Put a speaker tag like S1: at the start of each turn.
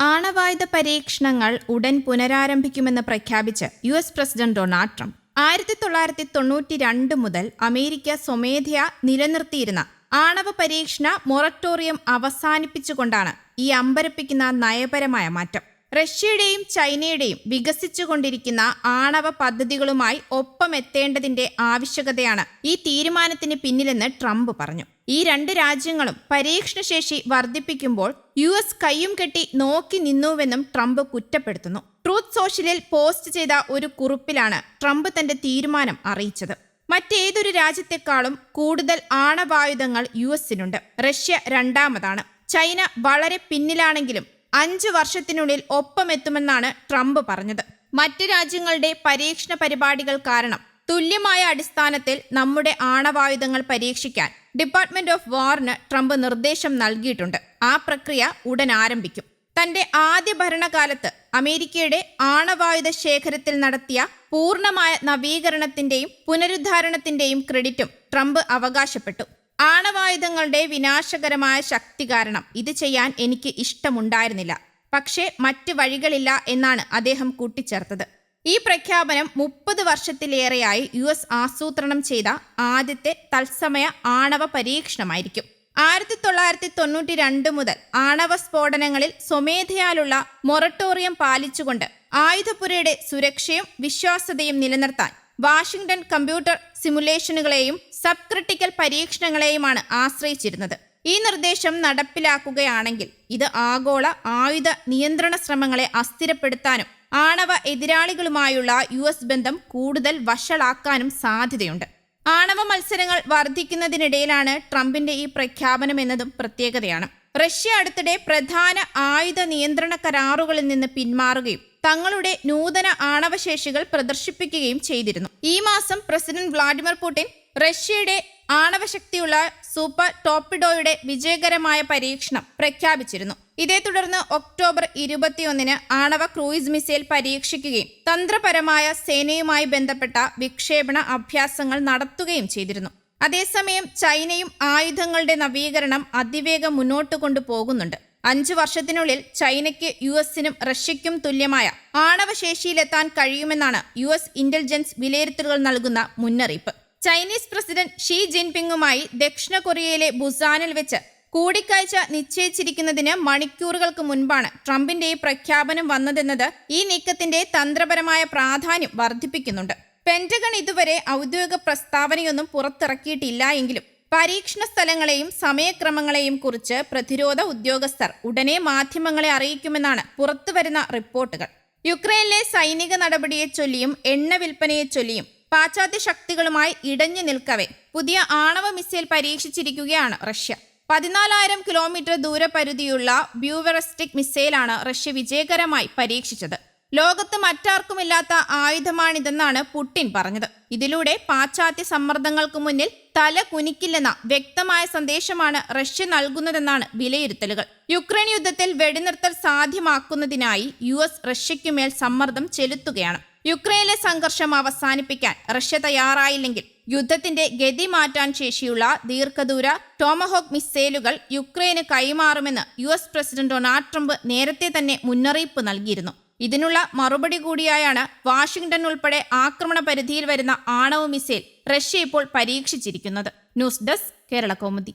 S1: ആണവായുധ പരീക്ഷണങ്ങൾ ഉടൻ പുനരാരംഭിക്കുമെന്ന് പ്രഖ്യാപിച്ച് U S president Donald Trump. ആയിരത്തി തൊള്ളായിരത്തി തൊണ്ണൂറ്റി രണ്ട് മുതൽ അമേരിക്ക സ്വമേധയാ നിലനിർത്തിയിരുന്ന ആണവ പരീക്ഷണ മൊറട്ടോറിയം അവസാനിപ്പിച്ചുകൊണ്ടാണ് ഈ അമ്പരപ്പിക്കുന്ന നയപരമായ മാറ്റം. റഷ്യയുടെയും ചൈനയുടെയും വികസിച്ചുകൊണ്ടിരിക്കുന്ന ആണവ പദ്ധതികളുമായി ഒപ്പമെത്തേണ്ടതിന്റെ ആവശ്യകതയാണ് ഈ തീരുമാനത്തിന് പിന്നിലെന്ന് ട്രംപ് പറഞ്ഞു. ഈ രണ്ട് രാജ്യങ്ങളും പരീക്ഷണശേഷി വർദ്ധിപ്പിക്കുമ്പോൾ യു എസ് കയ്യും കെട്ടി നോക്കി നിന്നുവെന്നും ട്രംപ് കുറ്റപ്പെടുത്തുന്നു. ട്രൂത്ത് സോഷ്യലിൽ പോസ്റ്റ് ചെയ്ത ഒരു കുറിപ്പിലാണ് ട്രംപ് തന്റെ തീരുമാനം അറിയിച്ചത്. മറ്റേതൊരു രാജ്യത്തെക്കാളും കൂടുതൽ ആണവായുധങ്ങൾ യു എസിനുണ്ട്. റഷ്യ രണ്ടാമതാണ്. ചൈന വളരെ പിന്നിലാണെങ്കിലും അഞ്ച് വർഷത്തിനുള്ളിൽ ഒപ്പമെത്തുമെന്നാണ് ട്രംപ് പറഞ്ഞത്. മറ്റ് രാജ്യങ്ങളുടെ പരീക്ഷണ പരിപാടികൾ കാരണം തുല്യമായ അടിസ്ഥാനത്തിൽ നമ്മുടെ ആണവായുധങ്ങൾ പരീക്ഷിക്കാൻ ഡിപ്പാർട്ട്മെന്റ് ഓഫ് വാറിന് ട്രംപ് നിർദ്ദേശം നൽകിയിട്ടുണ്ട്. ആ പ്രക്രിയ ഉടൻ ആരംഭിക്കും. തന്റെ ആദ്യ ഭരണകാലത്ത് അമേരിക്കയുടെ ആണവായുധ ശേഖരത്തിൽ നടത്തിയ പൂർണമായ നവീകരണത്തിന്റെയും പുനരുദ്ധാരണത്തിന്റെയും ക്രെഡിറ്റും ട്രംപ് അവകാശപ്പെട്ടു. ആണവായുധങ്ങളുടെ വിനാശകരമായ ശക്തി കാരണം ഇത് ചെയ്യാൻ എനിക്ക് ഇഷ്ടമുണ്ടായിരുന്നില്ല. പക്ഷേ മറ്റ് വഴികളില്ല എന്നാണ് അദ്ദേഹം കൂട്ടിച്ചേർത്തത്. ഈ പ്രഖ്യാപനം മുപ്പത് വർഷത്തിലേറെയായി യു എസ് ആസൂത്രണം ചെയ്ത ആദ്യത്തെ തത്സമയ ആണവ പരീക്ഷണമായിരിക്കും. ആയിരത്തി തൊള്ളായിരത്തി തൊണ്ണൂറ്റി രണ്ട് മുതൽ ആണവ സ്ഫോടനങ്ങളിൽ സ്വമേധയാലുള്ള മൊറട്ടോറിയം പാലിച്ചുകൊണ്ട് ആയുധപുരയുടെ സുരക്ഷയും വിശ്വാസ്യതയും നിലനിർത്താൻ വാഷിംഗ്ടൺ കമ്പ്യൂട്ടർ സിമുലേഷനുകളെയും സബ് ക്രിട്ടിക്കൽ പരീക്ഷണങ്ങളെയുമാണ് ആശ്രയിച്ചിരുന്നത്. ഈ നിർദ്ദേശം നടപ്പിലാക്കുകയാണെങ്കിൽ ഇത് ആഗോള ആയുധ നിയന്ത്രണ ശ്രമങ്ങളെ അസ്ഥിരപ്പെടുത്താനും ആണവ എതിരാളികളുമായുള്ള യു എസ് ബന്ധം കൂടുതൽ വഷളാക്കാനും സാധ്യതയുണ്ട്. ആണവ മത്സരങ്ങൾ വർദ്ധിക്കുന്നതിനിടയിലാണ് ട്രംപിന്റെ ഈ പ്രഖ്യാപനം എന്നതും പ്രത്യേകതയാണ്. റഷ്യ അടുത്തിടെ പ്രധാന ആയുധ നിയന്ത്രണ കരാറുകളിൽ നിന്ന് പിന്മാറുകയും തങ്ങളുടെ നൂതന ആണവശേഷികൾ പ്രദർശിപ്പിക്കുകയും ചെയ്തിരുന്നു. ഈ മാസം പ്രസിഡന്റ് വ്ളാഡിമിർ പുടിൻ റഷ്യയുടെ ആണവശക്തിയുള്ള സൂപ്പർ ടോപ്പിഡോയുടെ വിജയകരമായ പരീക്ഷണം പ്രഖ്യാപിച്ചിരുന്നു. ഇതേ തുടർന്ന് ഒക്ടോബർ ഇരുപത്തിയൊന്നിന് ആണവ ക്രൂയിസ് മിസൈൽ പരീക്ഷിക്കുകയും തന്ത്രപരമായ സേനയുമായി ബന്ധപ്പെട്ട വിക്ഷേപണ അഭ്യാസങ്ങൾ നടത്തുകയും ചെയ്തിരുന്നു. അതേസമയം ചൈനയും ആയുധങ്ങളുടെ നവീകരണം അതിവേഗം മുന്നോട്ട് കൊണ്ടുപോകുന്നുണ്ട്. അഞ്ചു വർഷത്തിനുള്ളിൽ ചൈനയ്ക്ക് യു എസിനും റഷ്യയ്ക്കും തുല്യമായ ആണവശേഷിയിലെത്താൻ കഴിയുമെന്നാണ് യു എസ് ഇന്റലിജൻസ് വിലയിരുത്തലുകൾ നൽകുന്ന മുന്നറിയിപ്പ്. ചൈനീസ് പ്രസിഡന്റ് ഷീ ജിൻപിങ്ങുമായി ദക്ഷിണ കൊറിയയിലെ ബുസാനിൽ വെച്ച് കൂടിക്കാഴ്ച നിശ്ചയിച്ചിരിക്കുന്നതിന് മണിക്കൂറുകൾക്ക് മുൻപാണ് ട്രംപിന്റെ ഈ പ്രഖ്യാപനം വന്നതെന്നത് ഈ നീക്കത്തിന്റെ തന്ത്രപരമായ പ്രാധാന്യം വർദ്ധിപ്പിക്കുന്നുണ്ട്. പെന്റഗൺ ഇതുവരെ ഔദ്യോഗിക പ്രസ്താവനയൊന്നും പുറത്തിറക്കിയിട്ടില്ല എങ്കിലും പരീക്ഷണ സ്ഥലങ്ങളെയും സമയക്രമങ്ങളെയും കുറിച്ച് പ്രതിരോധ ഉദ്യോഗസ്ഥർ ഉടനെ മാധ്യമങ്ങളെ അറിയിക്കുമെന്നാണ് പുറത്തുവരുന്ന റിപ്പോർട്ടുകൾ. യുക്രൈനിലെ സൈനിക നടപടിയെ ചൊല്ലിയും എണ്ണ വിൽപ്പനയെ ചൊല്ലിയും പാശ്ചാത്യ ശക്തികളുമായി ഇടഞ്ഞു നിൽക്കവെ പുതിയ ആണവ മിസൈൽ പരീക്ഷിച്ചിരിക്കുകയാണ് റഷ്യ. പതിനാലായിരം കിലോമീറ്റർ ദൂരപരിധിയുള്ള ബ്യൂവറിസ്റ്റിക് മിസൈലാണ് റഷ്യ വിജയകരമായി പരീക്ഷിച്ചത്. ലോകത്ത് മറ്റാർക്കുമില്ലാത്ത ആയുധമാണിതെന്നാണ് പുടിൻ പറഞ്ഞത്. ഇതിലൂടെ പാശ്ചാത്യ സമ്മർദ്ദങ്ങൾക്ക് മുന്നിൽ തല കുനിക്കില്ലെന്ന വ്യക്തമായ സന്ദേശമാണ് റഷ്യ നൽകുന്നതെന്നാണ് വിലയിരുത്തലുകൾ. യുക്രൈൻ യുദ്ധത്തിൽ വെടിനിർത്തൽ സാധ്യമാക്കുന്നതിനായി യു എസ് റഷ്യയ്ക്കുമേൽ സമ്മർദ്ദം ചെലുത്തുകയാണ്. യുക്രൈനിലെ സംഘർഷം അവസാനിപ്പിക്കാൻ റഷ്യ തയ്യാറായില്ലെങ്കിൽ യുദ്ധത്തിന്റെ ഗതി മാറ്റാൻ ശേഷിയുള്ള ദീർഘദൂര ടോമഹോക്ക് മിസൈലുകൾ യുക്രൈന് കൈമാറുമെന്ന് U S president Donald Trump നേരത്തെ തന്നെ മുന്നറിയിപ്പ് നൽകിയിരുന്നു. ഇതിനുള്ള മറുപടി കൂടിയായാണ് വാഷിംഗ്ടൺ ഉൾപ്പെടെ ആക്രമണ പരിധിയിൽ വരുന്ന ആണവ മിസൈൽ റഷ്യ ഇപ്പോൾ പരീക്ഷിച്ചിരിക്കുന്നത്. News desk Kerala Kaumudi.